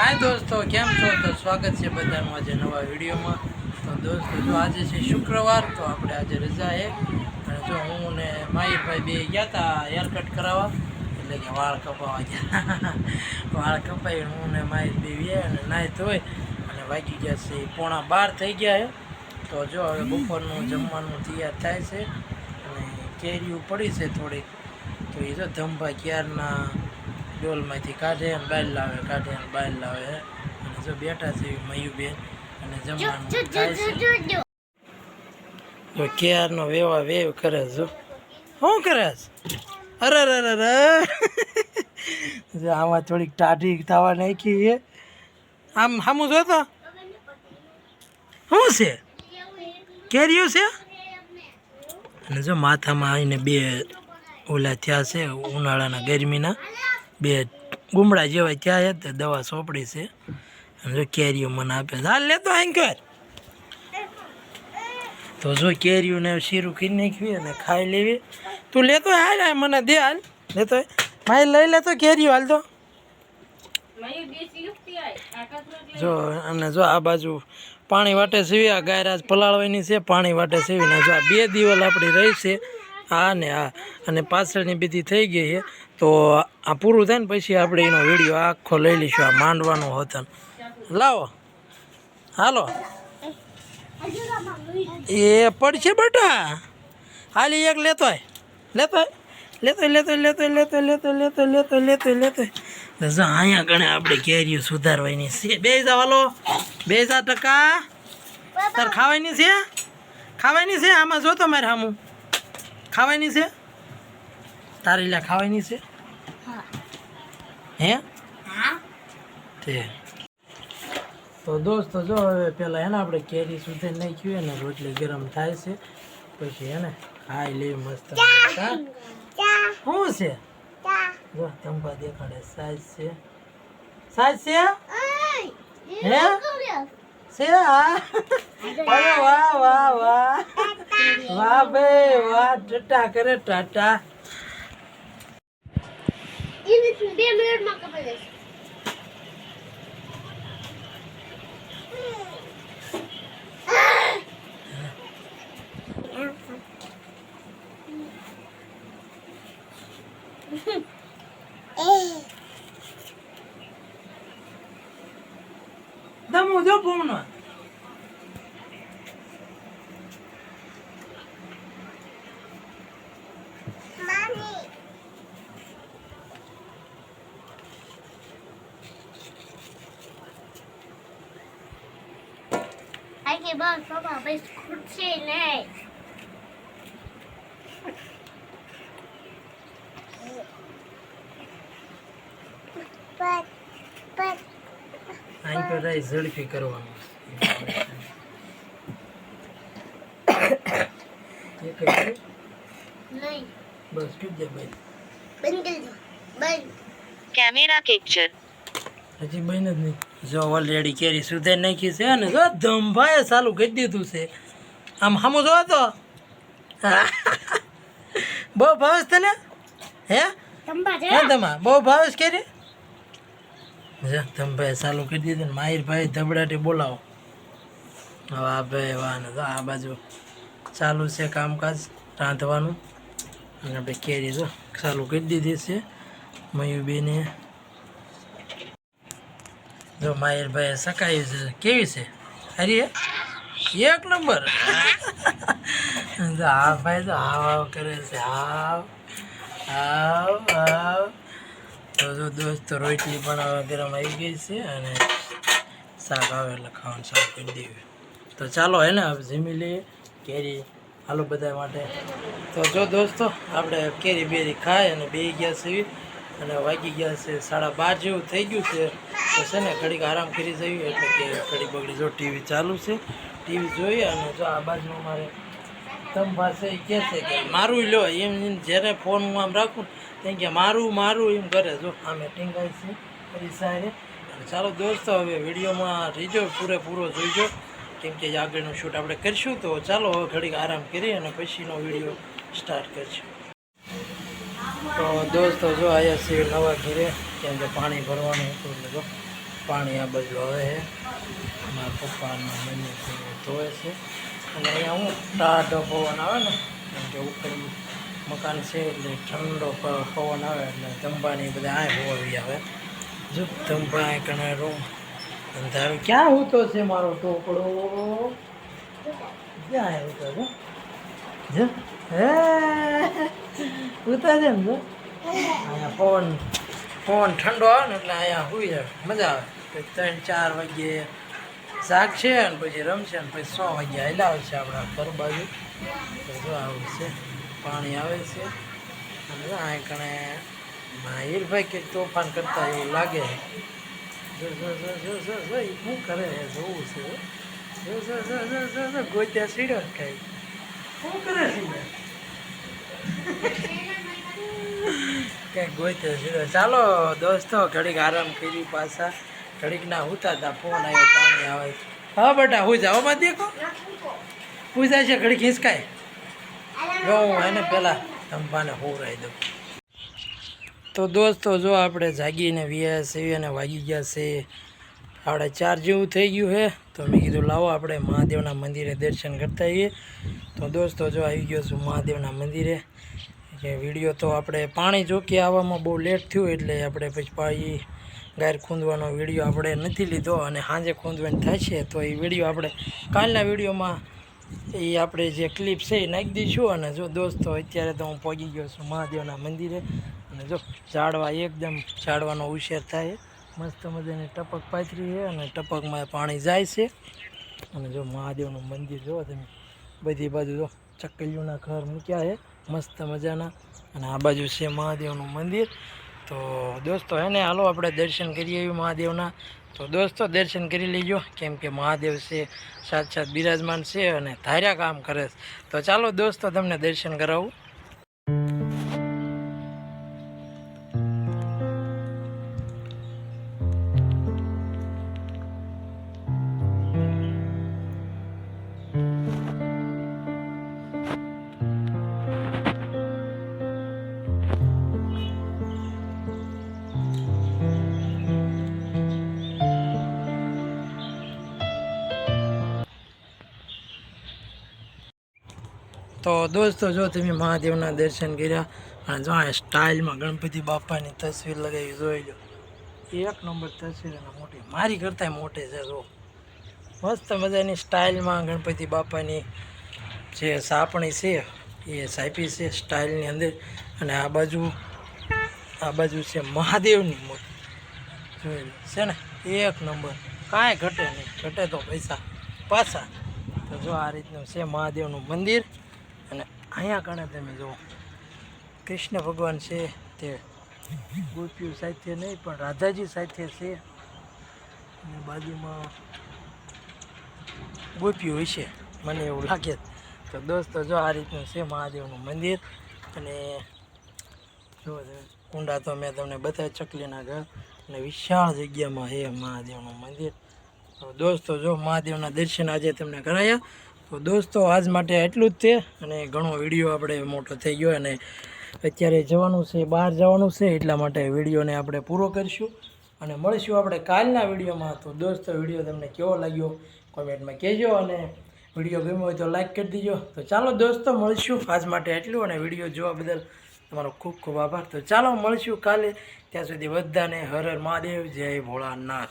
હાય દોસ્તો, કેમ છો? તો સ્વાગત છે બધાનું આજે નવા વિડીયોમાં. તો દોસ્તો, જો આજે છે શુક્રવાર, તો આપણે આજે રજા છે અને જો હું ને માહીરભાઈ બે ગયા હતા હેરકટ કરાવવા, એટલે કે વાળ કપાવા ગયા. વાળ કપાવી હું ને માહીર બે ગયા અને નાહી ધોઈ અને વાગી ગયા છે પોણા બાર થઈ ગયા છે. તો જો હવે બપોરનું જમવાનું તૈયાર થાય છે અને કેરીઓ પડી છે થોડીક. તો એ જો ધમભાઈ ક્યારના ડોલમાંથી કાઢે અને બહાર લાવે કાઢે અને બહાર લાવે અને જો બેઠા છે મયુબેન અને જમવાનું થાય છે. જો ક્યારનો વેવા વેવ કરે છે જો. શું કરે છે? અરે અરે અરે અરે. જો આમાં થોડીક ટાઢી થવા નાખી છે. આમ સામું જો તો? શું છે? કેરીયું છે? અને જો માથામાં આવીને બે ઓલા થયા છે ઉનાળાના ગરમીના. બે ગુમડા જેવા થયા છે, તે દવા સોંપડી છે. જો કેરીઓ મને આપે હાલ, લેતો આઈ તો જો કેરીઓને શીરું ખીર નાખવી અને ખાઈ લેવી. તું લેતો હાલ મને દે, હાલ. લેતો. માય લઈ લેતો કેરીઓ, હાલ તો. જો, અને જો આ બાજુ પાણી વાટે સીવી આ ગાયરાજ પલાળવાની છે, પાણી વાટે સીવીને જો આ બે દિવલ આપણી રહી છે. આ ને આ, અને પાછળની બીજી થઈ ગઈ છે. તો આ પૂરું થાય ને પછી આપણે એનો વીડિયો આખો લઈ લઈશું, આ માંડવાનો હતો. લાવો. હાલો. એ પડશે બટા. હાલી એક લેતો લેતો લેતો લેતો લેતો લેતો લેતો લેતો લેતો લેતો લેતો અહીંયા ગણે આપણે કેરીઓ સુધારવાની છે. બે જા વાલો. બે જા ટકા. તાર ખાવાની છે? ખાવાની છે? આમાં જો તો મારે સામું ખાવાની છે? તારી લે ખાવાની છે? હે. તે. તો દોસ્તો જો હવે પેલા એને આપણે કેરી સુધી નાખ્યું એને રોટલી ગરમ થાય છે પછી એને ખાઈ લે મસ્ત? શું છે? જો ચંપા દેખાડે સાઈઝ છે. સાઈઝ છે? હે? છે વાહ વાહ વાહ. વાહ ભાઈ વાહ ટટા કરે ટાટા બે મિનિટમાં ખબર જશે Dá um, deu bom, não é? કે બસ પપ્પા બસ ખૂટશે નહીં અહીં તો જાય ઝડપી કરવાનું. બસ કીધે ભાઈ. બંધ બંધ. કેમેરા કેપ્ચર હજી બન જ નહીં. જો ઓલરેડી કેરી સુધે નાખી છે અને જો ધમભાઈએ ચાલુ કરી દીધું છે. આમ સામો જો તો. બહુ ભાવસ તને? હે? હે તમા બહુ ભાવસ કેરી? જો ચાલુ કરી દીધું ને માહિરભાઈ ધબડાટી બોલાવો. હવે આ ભાઈ વાહ ને તો આ બાજુ ચાલુ છે કામકાજ રાંધવાનું. અને આપણે કેરી જો ચાલુ કરી દીધી છે. મયુબેને જો માયરભાઈ સકાયું છે. કેવી છે? અરે એક નંબર. આ ભાઈ તો હાવ હાવ કરે છે. હાવ હાવ હાવ. તો જો દોસ્તો, રોટલી પણ ગરમ આવી ગઈ છે અને શાક આવે એટલે ખાવાનું શાક કરી દેવું. તો ચાલો હે ને જીમી લઈએ. કેરી હાલો બધા માટે. તો જો દોસ્તો, આપણે કેરી બેરી ખાય અને બે ગયા છીએ. અને વાગી ગયા છે સાડા બાર જેવું થઈ ગયું છે. તો છે ને ઘડીક આરામ કરી જઈએ એટલે કે ઘડી બગડી જો ટીવી ચાલુ છે. ટીવી જોઈએ અને જો આ બાજુ અમારે તમ પાસે કહે છે કે મારું લો, એમ જ્યારે ફોન હું આમ રાખું ત્યાં કે મારું મારું એમ કરે. જો આમે ટીંગાય છે સારી અને ચાલો દોસ્તો, હવે વિડીયોમાં રીજો પૂરેપૂરો જોઈજો. કેમ કે આગળનું શૂટ આપણે કરીશું, તો ચાલો હવે ઘડીક આરામ કરી અને પછીનો વીડિયો સ્ટાર્ટ કરીશું. તો દોસ્તો, જો આવ્યા છીએ નવા ઘીરે, કેમ કે પાણી ભરવાનું હતું એટલે જો પાણી આ બાજુ આવે છે. મારા પપ્પાના મમ્મી ધોવે છે. અને અહીંયા હું ટાઢો પવન આવે ને, કેમ કે ઉપર મકાન છે એટલે ઠંડો પવન આવે એટલે ધંબાની બધા આ હોવી આવે. જો ધંબા કણે રૂમ. ધંધા ક્યાં હોતો છે મારો ટોકડો ક્યાં આવ્યો તો જો જો હે ઉતા છે ને અહીંયા પવન પવન ઠંડો આવે ને એટલે અહીંયા સુઈ જાય મજા આવે ત્રણ ચાર વાગ્યે શાક છે ને પછી રમશે અને પછી સો વાગ્યા હલાવે છે આપણા ઘર બાજુ જો આવું છે પાણી આવે છે અને આ કણે માહિરભાઈ કંઈક તોફાન કરતા એવું લાગે જો જો જો શું કરે જોવું છે જો જો જો જો જો ગોત્યા સીડ્યો જ કઈ શું કરે છે? કંઈક ગોત્યો સીડ્યો ચાલો દોસ્તો, ઘડીક આરામ કરી પાછા. ઘડીક ના હુતા હતા ફોન આવ્યો પાણી આવે. હા, બેટા હું જાઓ. માં દેખો. પૂછાય છે, ઘડીક હિંચકાય. જો હું એને પહેલાં ધંભાને હોવરાઈ દઉં. તો દોસ્તો, જો આપણે જાગીને વ્યા છીએ અને વાગી ગયા છે આપણે ચાર જેવું થઈ ગયું છે. તો મેં કીધું, લાવો આપણે મહાદેવના મંદિરે દર્શન કરતા આવીએ. તો દોસ્તો, જો આવી ગયો છું મહાદેવના મંદિરે. કે વીડિયો તો આપણે પાણી જોકે આવવામાં બહુ લેટ થયું એટલે આપણે પછી પાછી ગાયર ખૂંદવાનો વીડિયો આપણે નથી લીધો અને સાંજે ખૂંદવાની થશે તો એ વીડિયો આપણે કાલના વિડીયોમાં એ આપણે જે ક્લિપ છે એ નાખી દઈશું અને જો દોસ્તો, અત્યારે તો હું પહોંચી ગયો છું મહાદેવના મંદિરે. અને જો ઝાડવા એકદમ ઝાડવાનો ઉછેર થાય. મસ્ત મજાની ટપક પાથરી છે અને ટપકમાં પાણી જાય છે. અને જો મહાદેવનું મંદિર જોવો તમે. બધી બાજુ જો ચકલીઓના ઘર મૂક્યા છે. મસ્ત મજાના. અને આ બાજુ છે મહાદેવનું મંદિર. તો દોસ્તો હે ને, હાલો આપણે દર્શન કરીએ મહાદેવના. તો દોસ્તો દર્શન કરી લેજો. કેમ કે મહાદેવ છે સાત બિરાજમાન છે અને ધાર્યા કામ કરે તો ચાલો દોસ્તો તમને દર્શન કરાવું. તો દોસ્તો, જો તમે મહાદેવના દર્શન કર્યા અને જો આ સ્ટાઇલમાં ગણપતિ બાપાની તસવીર લગાવી, જોઈ લો. એક નંબર તસવીર અને મોટી. મારી કરતાંય મોટી છે, જો. મસ્ત મજાની સ્ટાઇલમાં ગણપતિ બાપાની જે સાપણી છે, એ સાપી છે સ્ટાઇલની અંદર. અને આ બાજુ આ બાજુ છે મહાદેવની મૂર્તિ. જોઈ લો. છે ને? એક નંબર. કાંઈ ઘટે નહીં. ઘટે તો પૈસા પાછા. તો જો આ રીતનું છે મહાદેવનું મંદિર. અહીંયા કણે તમે જુઓ. કૃષ્ણ ભગવાન છે તે. ગોપીઓ સાથે નહીં, પણ રાધાજી સાથે છે. અને બાજુમાં ગોપીઓ હશે. મને એવું લાગે. તો દોસ્તો, જો આ રીતનું છે મહાદેવનું મંદિર. અને જો કુંડા તો મેં તમને બધા ચકલીના ઘર. અને વિશાળ જગ્યામાં છે મહાદેવનું મંદિર. તો દોસ્તો, જો મહાદેવના દર્શન આજે તમને કરાયા. તો દોસ્તો, આજ માટે એટલું જ તે અને ઘણો વીડિયો આપણે મોટો થઈ ગયો અને અત્યારે જવાનું છે, બહાર જવાનું છે, એટલા માટે વિડીયોને આપણે પૂરો કરીશું. અને મળીશું આપણે કાલના વિડીયોમાં. તો દોસ્તો, વીડિયો તમને કેવો લાગ્યો કોમેન્ટમાં કહેજો અને વીડિયો ગમ્યો હોય તો લાઈક કરી દીજો. તો ચાલો દોસ્તો, મળીશું આજ માટે એટલું. અને વીડિયો જોવા બદલ તમારો ખૂબ ખૂબ આભાર. તો ચાલો, મળીશું કાલે. ત્યાં સુધી બધાને હર હર મહાદેવ, જય ભોળાનાથ.